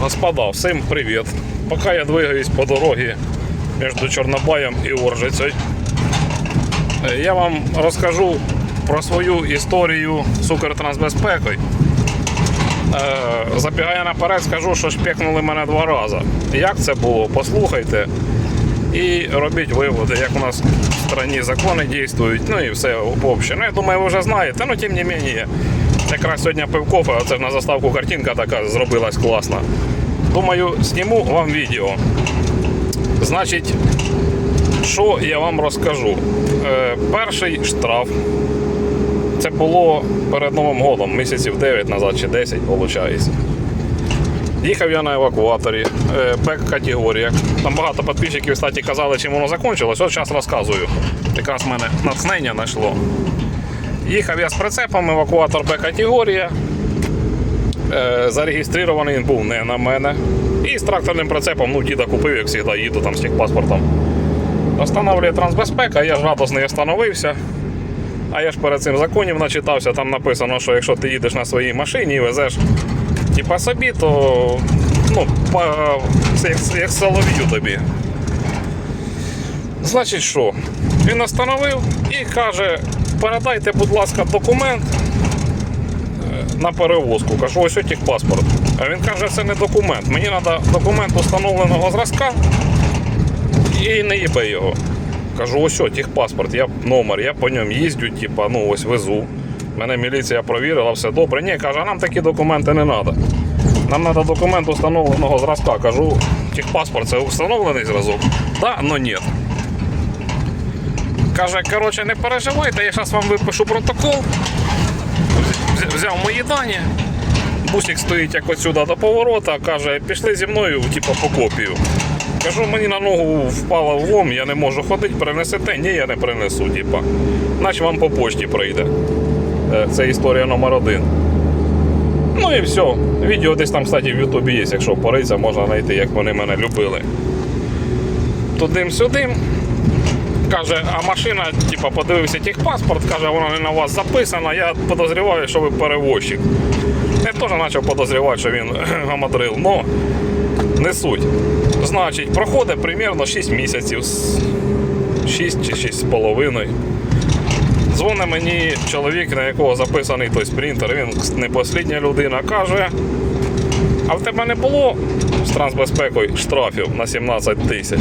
Господа, всім привіт. Поки я двигаюсь по дорогі між Чорнобаєм і Оржицею, е, я вам розкажу про свою історію з Укртрансбезпекою. Е, Забігаю наперед, скажу, що шпекнули мене два рази. Як це було, послухайте і робіть виводи, як у нас в країні закони дійствують, ну і все в. Ну, я думаю, ви вже знаєте, ну тим не менше. Якраз сьогодні пив кофе, а це на заставку картинка така зробилась класна. Думаю, зніму вам відео. Значить, що я вам розкажу? Е, перший штраф. Це було перед Новим годом, місяців 9 назад чи 10, виходить. Їхав я на евакуаторі, е, Бек-категорія. Там багато підписчиків, кстати, казали, чим воно закінчилось. От зараз розказую. Якраз мене натхнення знайшло. Їхав я з прицепом, евакуатор Б-категорія. Е, зареєстрований він був не на мене. І з тракторним прицепом, ну, діда купив, як завжди, їду там з техпаспортом. Останавлює трансбезпека, я ж радосний остановився. А я ж перед цим законів начитався, там написано, що якщо ти їдеш на своїй машині і везеш типа собі, то ну, по, як, як солов'ю тобі. Значить що? Він остановив і каже: передайте, будь ласка, документ е, на перевозку. Кажу, ось отік паспорт. А він каже, це не документ. Мені треба документ установленого зразка і не їбе його. Кажу, ось отік паспорт, я номер, я по ньому їздю, типа, ну ось везу. Мене міліція провірила, все добре. Ні, каже, а нам такі документи не треба. Нам треба документ установленого зразка. Кажу, техпаспорт це встановлений зразок? Да, но ні. Каже, коротше, не переживайте, я зараз вам випишу протокол. Взяв мої дані. Бусик стоїть як отсюди до поворота, каже, пішли зі мною, типу, по копію. Кажу, мені на ногу впала в лом, я не можу ходити, принесете? Ні, я не принесу, типа. Наче вам по почті прийде. Е, Це історія номер один. Ну і все. Відео десь там, кстати, в Ютубі є, якщо пориться, можна знайти, як вони мене любили. Тудим-сюдим. Каже, а машина, типа, подивився техпаспорт, каже, вона не на вас записана, я подозріваю, що ви перевозчик. Я теж почав подозрівати, що він гамадрил, но не суть. Значить, проходить примерно 6 місяців. 6 чи 6 з. Дзвонить мені чоловік, на якого записаний той спринтер, він не послідня людина, каже, а в тебе не було з трансбезпекою штрафів на 17 тисяч.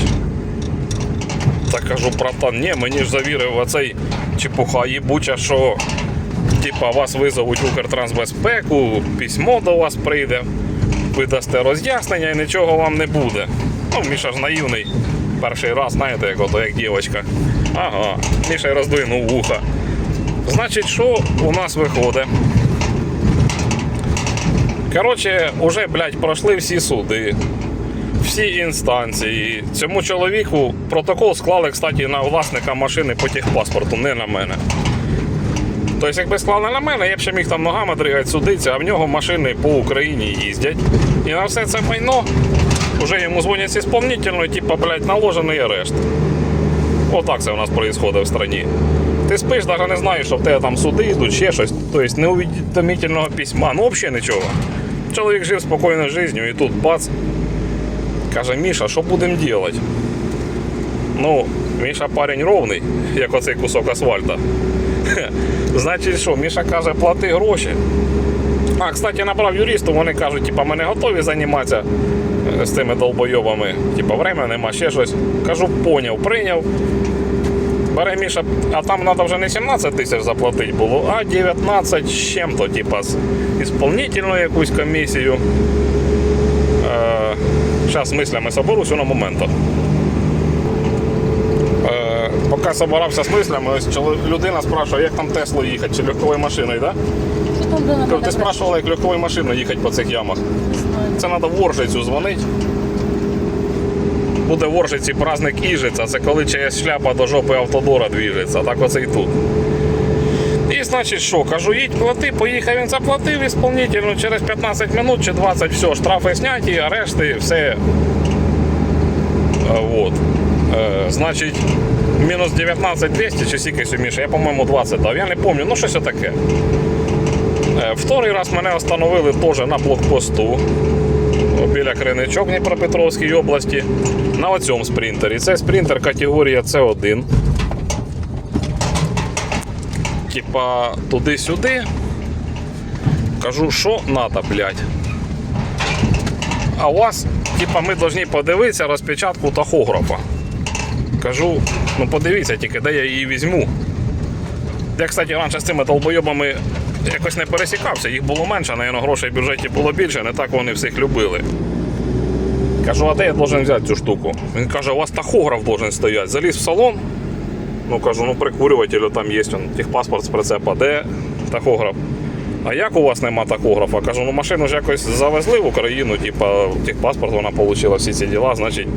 Так кажу, братан, ні, мені ж завірив оцей чепуха їбуча, що типа вас визовуть Укртрансбезпеку, письмо до вас прийде, ви дасте роз'яснення і нічого вам не буде. Ну, Міша ж наївний. Перший раз, знаєте, як ото як дівчинка. Ага, Міша роздвинув вуха. Значить, що у нас виходить? Коротше, уже, блядь, пройшли всі суди, всі інстанції. Цьому чоловіку протокол склали, кстати, на власника машини по техпаспорту, не на мене. Тобто, якби склали на мене, я б ще міг там ногами дригати, судитися, а в нього машини по Україні їздять. І на все це майно вже йому дзвонять з ісполнительної, типа, блядь, наложений арешт. Отак це у нас відбувається в страні. Ти спиш, навіть не знаєш, що в тебе там суди йдуть, ще щось. Тобто неувідомительного письма, ну взагалі нічого. Чоловік жив спокійною життю і тут бац. Каже, Міша, що будемо робити? Ну, Міша парень ровний, як оцей кусок асфальта. Значить, що, Міша каже, плати гроші. А, кстати, набрав юристу, вони кажуть, типа, ми не готові займатися е, з цими долбойовами. Типа, время нема, ще щось. Кажу, поняв, прийняв. Бере Міша, а там треба вже не 17 тисяч заплатити було, а 19 з чим-то, типа, з ісполнительну якусь комісію. Зараз мислями соберусь на моменту. Е, поки собирався з мислями, ось людина спрашує, як там Теслу їхати, чи легковою машиною, так? Да? Надо Ти спрашувала, як легковою машиною їхати по цих ямах. Це треба в Оржицю дзвонити. Буде в Оржиці праздник Іжиця, це коли чиясь шляпа до жопи автодора двіжиться, так оце і тут. І значить що, кажу, їдь плати, поїхав він заплатив ісполнительно, через 15 минут чи 20, все, штрафи зняті, арешти, все. Вот. Е, значить, мінус 19 200 чи скільки суміше, я, по-моєму, 20 дав, я не пам'ятаю, ну щось таке. Е, Вторий раз мене остановили теж на блокпосту біля Криничок Дніпропетровській області на оцьому спринтері. Це спринтер категорія С1. Типа туди-сюди. Кажу, що надо, блядь. А у вас, типа, ми повинні подивитися розпечатку тахографа. Кажу, ну подивіться тільки, де я її візьму. Я, кстати, раніше з цими долбойобами якось не пересікався, їх було менше, навіть грошей в бюджеті було більше, не так вони всіх любили. Кажу, а де я должен взяти цю штуку? Він каже, у вас тахограф должен стояти. Заліз в салон. Ну кажу, ну прикурювателю там є он, техпаспорт з прицепа, де тахограф. А як у вас нема тахографа? Кажу, ну машину ж якось завезли в Україну, типа техпаспорт вона отримала всі ці діла, значить,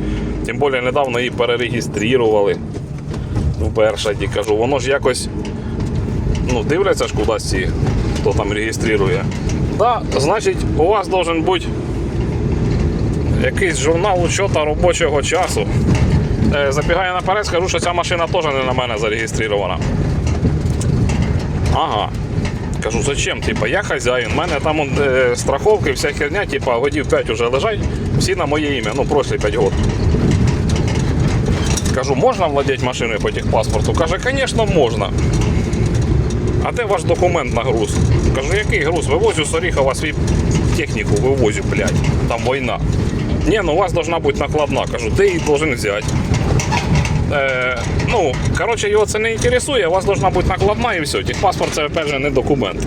тим більше недавно її перереєстрували в Бершаді. Кажу, воно ж якось ну, дивляться ж кудись ці, хто там реєструє. Да, значить, у вас должен бути якийсь журнал учета робочого часу. Е, Забігаю наперед, скажу, що ця машина теж не на мене зареєстрована. Ага. Кажу, зачем? Типа, я хазяїн, в мене там он, е, страховки, вся херня, типа, годів 5 вже лежать, всі на моє ім'я, ну, прошлі 5 років. Кажу, можна владіти машиною по техпаспорту? Каже, звісно, можна. А де ваш документ на груз? Кажу, який груз? Вивозю з Оріхова свій техніку, вивозю, блядь. Там війна. Ні, ну у вас должна бути накладна. Кажу, де її должен взяти? Е, ну, коротше, його це не інтересує, у вас должна бути накладна і все. Техпаспорт це опять же не документ.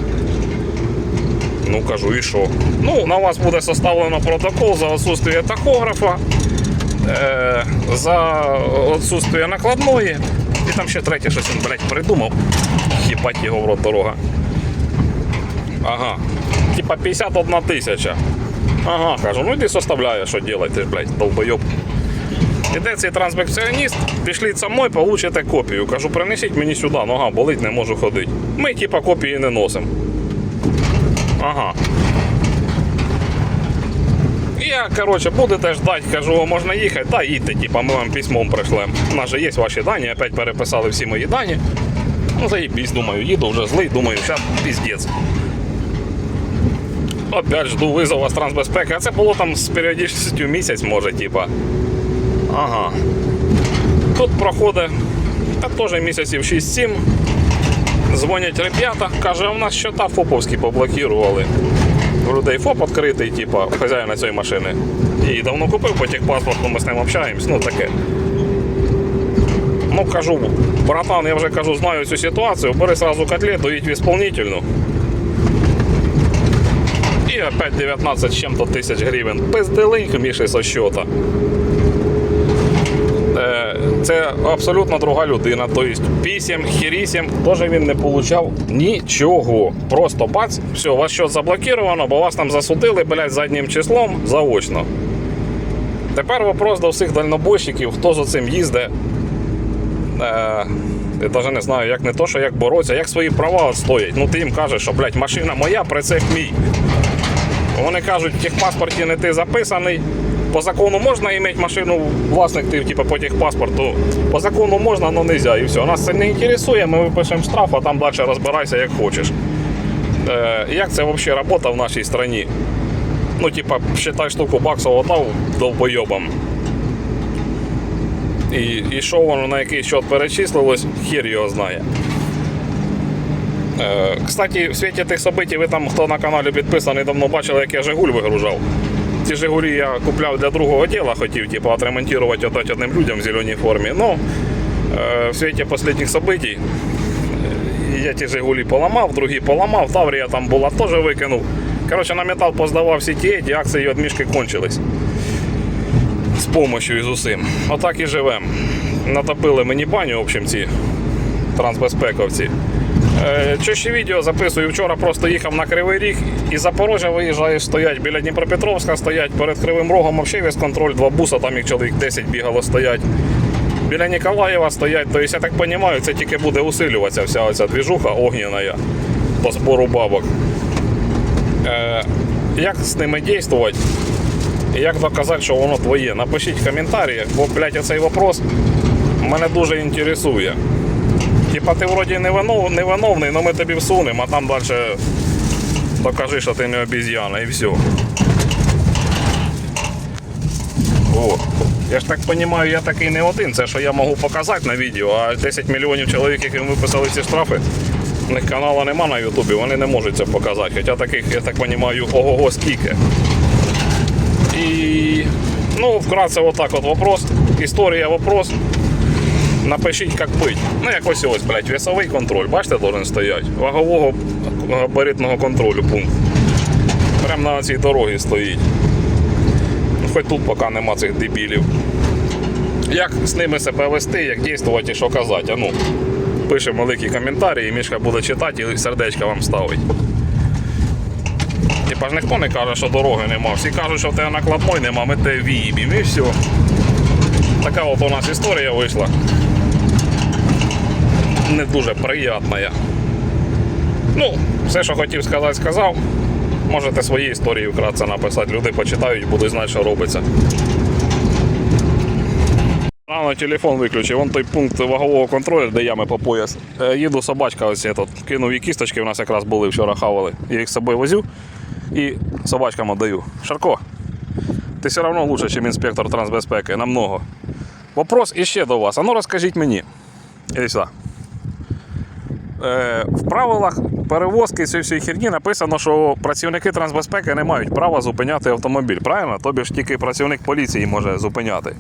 Ну кажу, і що? Ну, на вас буде составлено протокол за отсутствие тахографа, е, за отсутствие накладної. І там ще третє щось він, блядь, придумав. Хіпать його в рот дорога. Ага. Типа 51 тисяча. Ага, кажу, ну йди составляє, що делать, ти ж, блядь, долбойоб. Іде цей транспекціоніст, пішліть со мною, получите копію. Кажу, принесіть мені сюди, нога болить, не можу ходити. Ми, типа, копії не носимо. Ага. Я, коротше, будете ждати, кажу, можна їхати, та їдьте, типа, ми вам письмом пришлемо. У нас же є ваші дані, опять переписали всі мої дані. Ну, заїбісь, думаю, їду вже злий, думаю, зараз піздець. Опять жду визова з трансбезпеки, а це було там з періодичністю місяць, може, типа. Ага. Тут проходить та теж місяців 6-7. Дзвонять ребята, каже, у нас щота ФОПовські поблокували. Людей ФОП відкритий, типа, хазяїна цієї машини. І давно купив по техпаспорту, ми з ним общаємось, ну таке. Ну кажу, братан, я вже кажу, знаю цю ситуацію, бери сразу котлету, їдь в исполнительну. І опять 19 з чим-то тисяч гривень. Пизделинь Міші со счета. Це абсолютно друга людина. Тобто пісім, хірісім, теж він не получав нічого. Просто бац, все, у вас щось заблокировано, бо вас там засудили, блядь, заднім числом заочно. Тепер вопрос до всіх дальнобойщиків, хто за цим їздить. Е, я навіть не знаю, як не то, що як боротися, як свої права відстоять. Ну ти їм кажеш, що блядь, машина моя, прицеп мій. Вони кажуть, в техпаспорті не ти записаний. По закону можна мати машину, власник ти типу, по техпаспорту. По закону можна, але не можна. І все. Нас це не інтересує, ми випишемо штраф, а там далі розбирайся як хочеш. Е, як це взагалі робота в нашій країні? Ну, типа, считай штуку баксів отдав долбойобам. І, і що воно на який счет перечислилось, хір його знає. Е, Кстати, в світі тих событий, ви там, хто на каналі підписаний, давно бачили, як я Жигуль вигружав. Ці Жигулі я купляв для другого діла, хотів типу, отремонтувати отдати одним людям в зеленій формі. Ну, е, в світі останніх событий е, я ті Жигулі поламав, другі поламав, Таврія там була, теж викинув. Коротше, на метал поздавав всі ті, ті акції від мішки кончились. З допомогою і з усім. Отак і живемо. Натопили мені баню, в общем, ці трансбезпековці. Е, ще відео записую? Вчора просто їхав на Кривий Ріг і Запорожжя виїжджаєш, стоять біля Дніпропетровська, стоять перед Кривим Рогом, взагалі весь контроль, два буса, там їх чоловік 10 бігало стоять. Біля Ніколаєва стоять, тобто, я так розумію, це тільки буде усилюватися вся оця двіжуха огняна по збору бабок. Е, як з ними діяти? Як доказати, що воно твоє? Напишіть в коментарі, бо, блядь, цей вопрос мене дуже інтересує. Типа ти вроді невинов, невиновний, але ми тобі всунемо, а там далі докажи, що ти не обіз'яна і все. О. Я ж так розумію, я такий не один. Це що я можу показати на відео, а 10 мільйонів чоловік, яким виписали ці штрафи, у них каналу нема на Ютубі, вони не можуть це показати. Хоча таких, я так розумію, ого-го скільки. І ну, вкратце, отак от вопрос. Історія вопрос. Напишіть, як пить. Ну, якось ось, блядь, весовий контроль. Бачите, должен стояти. Вагового габаритного контролю пункт. Прямо на цій дорогі стоїть. Ну, Хоч тут поки нема цих дебілів. Як з ними себе вести, як дійствувати і що казати. А ну, пишемо великі коментарі, і Мішка буде читати і сердечко вам ставить. Типа ж ніхто не каже, що дороги нема. Всі кажуть, що в тебе накладної нема, ми тебе в'їбім і все. Така от у нас історія вийшла. Не дуже приятна. Ну, все, що хотів сказати, сказав. Можете свої історії вкратце написати. Люди почитають, будуть знати, що робиться. Рано телефон виключив, вон той пункт вагового контролю, де ями по пояс. Е, Їду собачка, ось тут кинув їй кісточки, у нас якраз були вчора хавали. Я їх з собою возю і собачкам віддаю. Шарко, ти все одно лучше, ніж інспектор трансбезпеки, намного. Вопрос іще до вас. А ну розкажіть мені. Іди сюди. Е, в правилах перевозки цієї всієї херні написано, що працівники трансбезпеки не мають права зупиняти автомобіль. Правильно? Тобі ж тільки працівник поліції може зупиняти.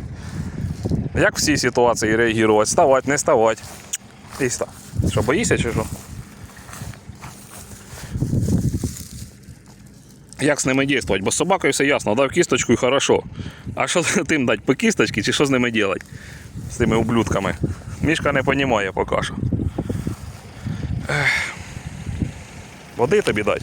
Як в цій ситуації реагувати? Ставати, не ставати. Іста. Що, боїшся чи що? Як з ними діяти? Бо з собакою все ясно, дав кісточку і хорошо. А що тим дати по кісточці чи що з ними робити? З тими ублюдками. Мішка не розуміє поки що. Води тобі дати.